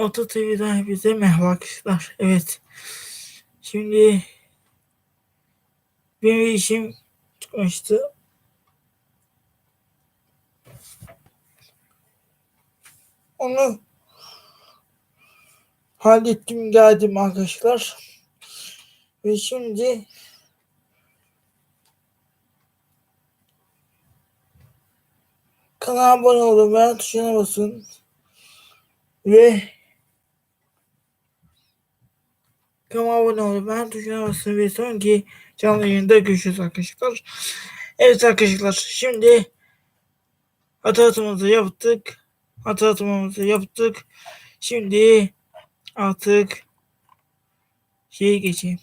Oto TV'den hepinize merhaba arkadaşlar. Evet. Şimdi benim bir işim çıkmıştı. Onu hallettim geldim arkadaşlar. Ve şimdi kanala abone olun, beğen tuşuna basın. Ve Kanalıma abone olun. Ben tuşuna basın ve sonraki canlı yayında görüşürüz arkadaşlar. Evet arkadaşlar şimdi hatırlatmamızı yaptık. Hatırlatmamızı yaptık. Şimdi artık şeye geçeyim.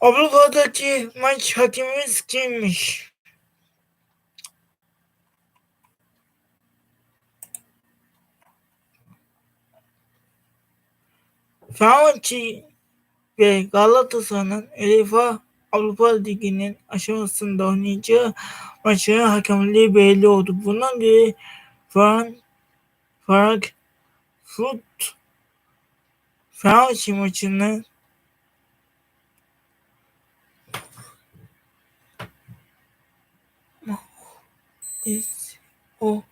Avrupa'daki maç hakemimiz kimmiş? Fenerbahçe ve Galatasaray'ın UEFA Avrupa Ligi'nin aşamasında oynayacağı maçların hakemliği belli oldu. Bundan dolayı Frank Frank Fut Fenerbahçe maçını o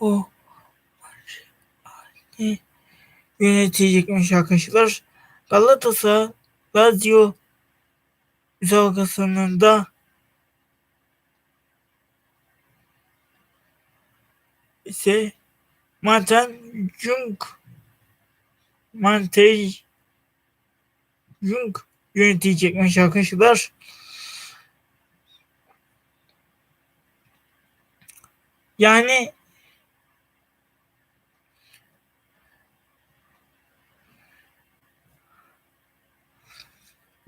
o ne yönetecekmiş arkadaşlar. Galatasaray Lazio müsabakasında ise Martin Jung Mantej Jung yönetecekmiş arkadaşlar. Yani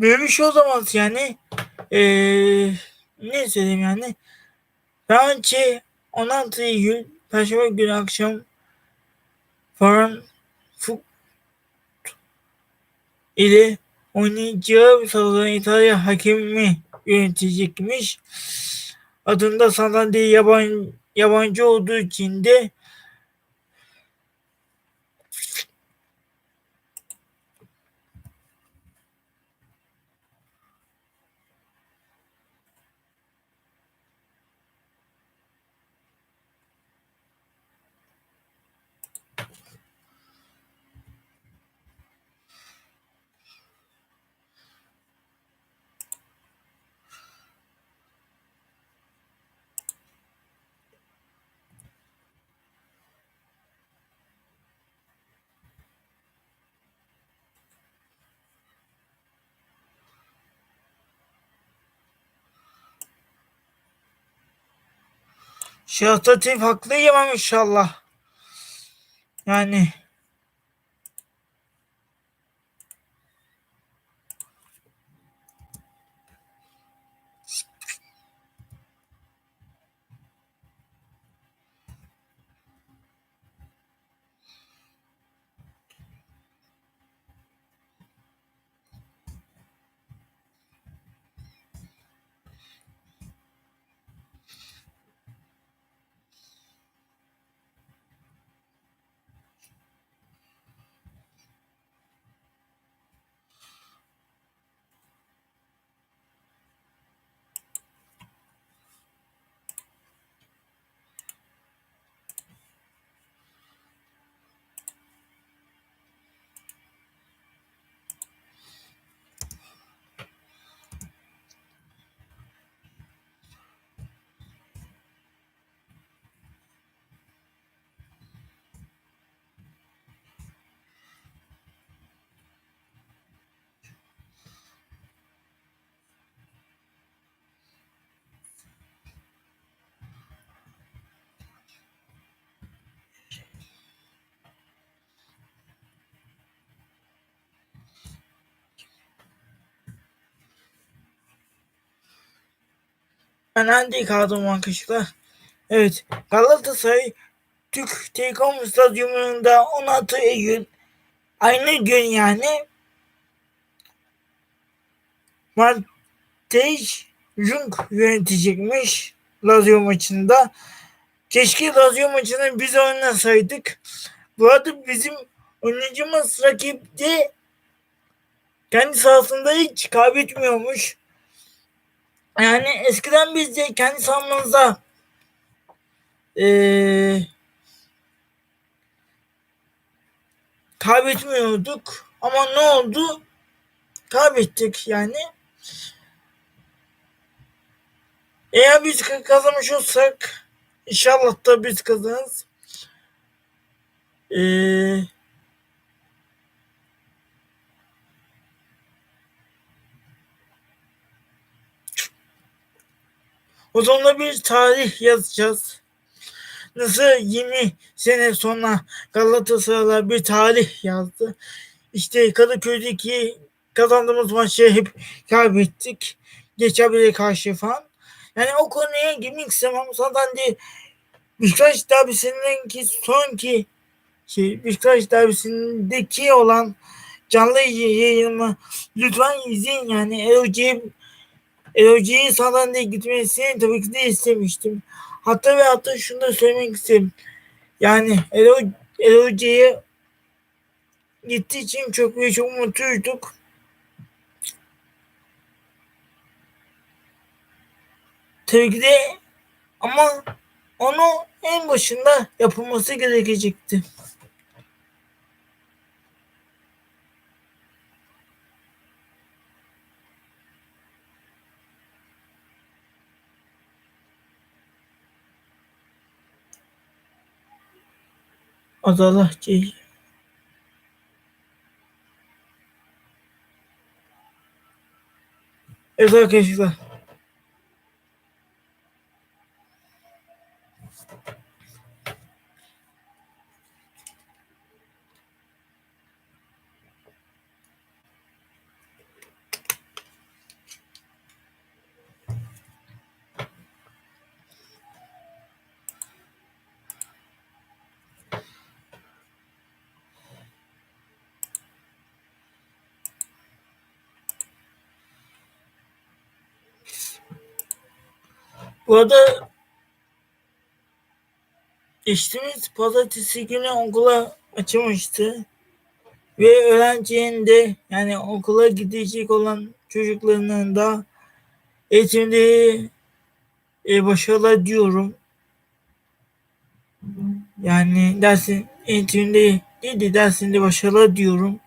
böyle bir şey olamaz yani. Ee, ne söyleyeyim yani. Bence 16 Eylül Perşembe günü akşam Faran Fuk ile oynayacağı müsabakadan İtalya hakemi yönetecekmiş. Adında sandalye yabancı, yabancı olduğu için de Şahtatif haklıyım inşallah. Yani ben hangi kaldım arkadaşlar? Evet. Galatasaray Türk Telekom Stadyumunda 16 Eylül aynı gün yani Matej Jung yönetecekmiş Lazio maçında. Keşke Lazio maçını biz oynasaydık. Bu arada bizim oynayacağımız rakip de kendi sahasında hiç kaybetmiyormuş. Yani eskiden biz de kendi sahamızda ee, kaybetmiyorduk. Ama ne oldu? Kaybettik yani. Eğer biz kazanmış olsak inşallah da biz kazanırız. Ee, o zaman bir tarih yazacağız. Nasıl 20 sene sonra Galatasaray bir tarih yazdı. İşte Kadıköy'deki kazandığımız maçı hep kaybettik. Geçebilir karşı falan. Yani o konuya girmek istemem. De Beşiktaş derbisindeki sonki şey, Beşiktaş derbisindeki olan canlı yayınımı lütfen izleyin yani Eroci'ye Eroci'ye zaten de gitmesini tabii ki de istemiştim. Hatta ve hatta şunu da söylemek istedim. Yani Eroci'ye gittiği için çok ve çok mutluyduk. Tabii ki de ama onu en başında yapılması gerekecekti. Adalah değil. Evet arkadaşlar. Bu arada geçtiğimiz pazartesi günü okula açılmıştı. Ve öğrencinin de yani okula gidecek olan çocuklarının da eğitimde e, başarılar diyorum. Yani dersin eğitimde değil de dersinde başarılar diyorum.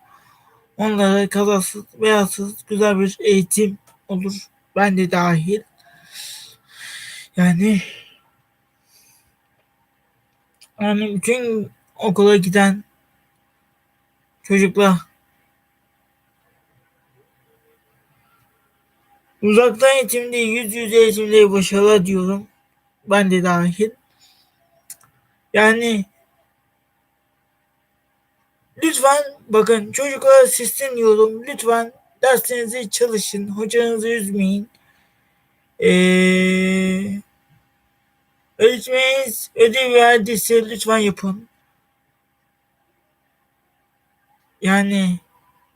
Onlara kazasız beyazsız güzel bir eğitim olur. Ben de dahil. Yani yani bütün okula giden çocuklar uzaktan eğitimde yüz yüze eğitimde başarılar diyorum. Ben de dahil. Yani lütfen bakın çocuklara sesleniyorum. Lütfen derslerinizi çalışın. Hocanızı üzmeyin. Ee, öğretmeniniz ödev verdiyse lütfen yapın. Yani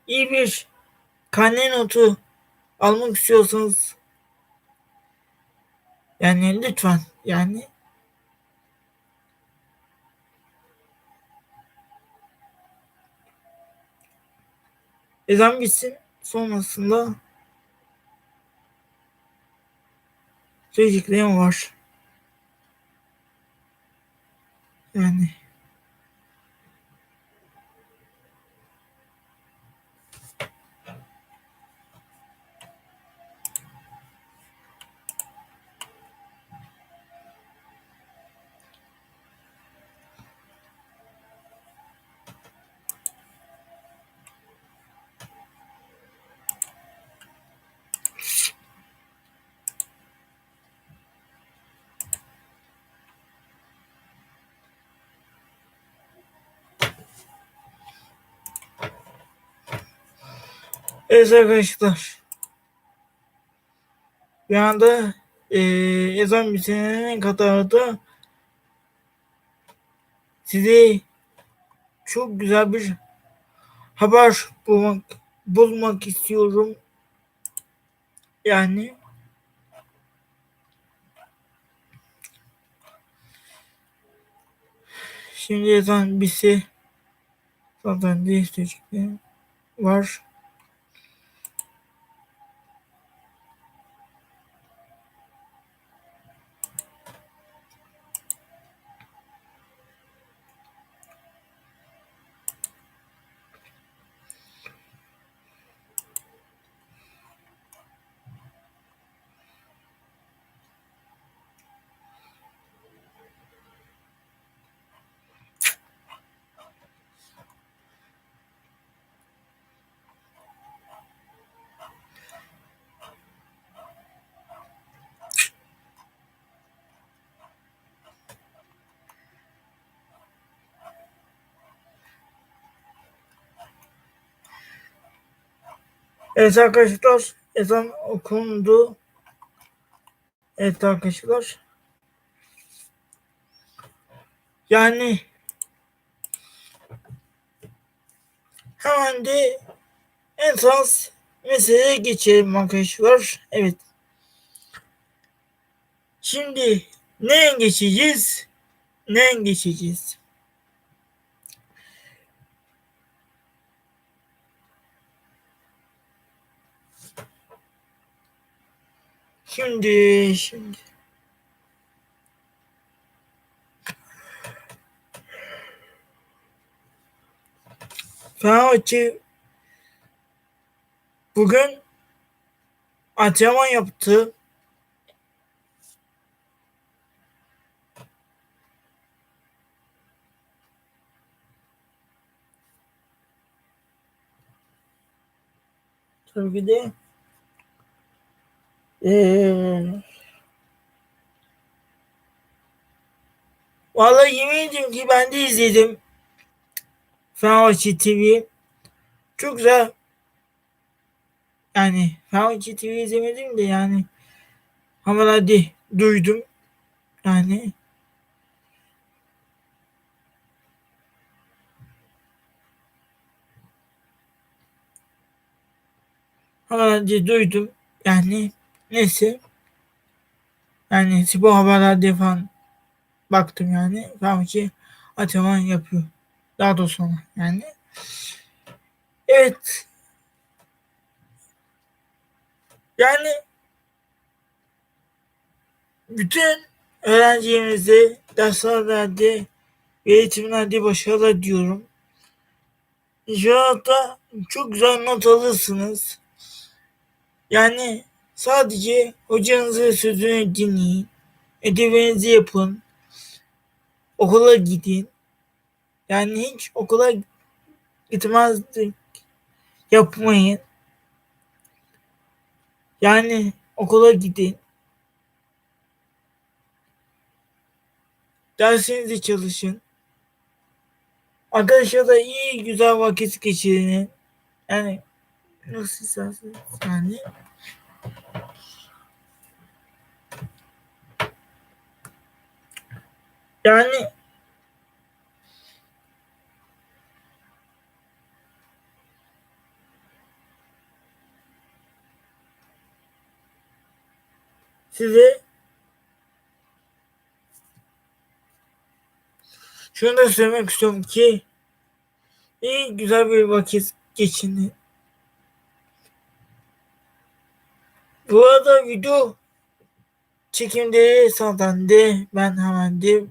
iyi bir karne notu almak istiyorsanız yani lütfen yani ezan bitsin sonrasında söyleyeceklerim var. Yani Evet arkadaşlar. Bir anda e, ezan bitiminin kadarında size çok güzel bir haber bulmak, bulmak istiyorum. Yani şimdi yazan birisi zaten değiştireceklerim var. Evet arkadaşlar ezan okundu. Evet arkadaşlar. Yani hemen de en son meseleye geçelim arkadaşlar. Evet. Şimdi neye geçeceğiz? Neye geçeceğiz? Şimdi şimdi Fenerbahçe bugün antrenman yaptı. Tabii ki de Vallahi yemin ediyorum ki ben de izledim. Fenerbahçe TV. Çok güzel. Yani Fenerbahçe TV izlemedim de yani haberlerde duydum. Yani haberlerde duydum. Yani neyse. Yani spor haberlerde falan baktım yani. Fenerbahçe antrenman yapıyor. Daha da sonra yani. Evet. Yani bütün öğrencilerimize derslerde ve eğitimlerde başarılar diyorum. İnşallah da çok güzel not alırsınız. Yani sadece hocanızın sözünü dinleyin. Ödevinizi yapın. Okula gidin. Yani hiç okula gitmezdik. Yapmayın. Yani okula gidin. Dersinizi çalışın. Arkadaşlarla iyi güzel vakit geçirin. Yani nasıl isterseniz yani. Yani size şunu da söylemek istiyorum ki iyi güzel bir vakit geçinin. Bu arada video çekimleri sağlandı. Ben hemen de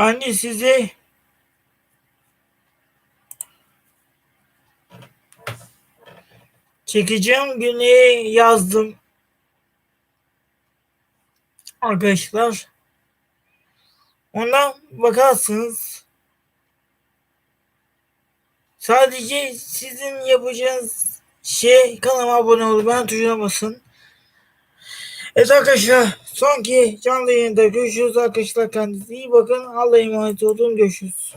Ben de size çekeceğim günü yazdım. Arkadaşlar. Ondan bakarsınız. Sadece sizin yapacağınız şey kanalıma abone olup ben tuşuna basın. Evet arkadaşlar sonki canlı yayında görüşürüz arkadaşlar kendinize iyi bakın. Allah'a emanet olun görüşürüz.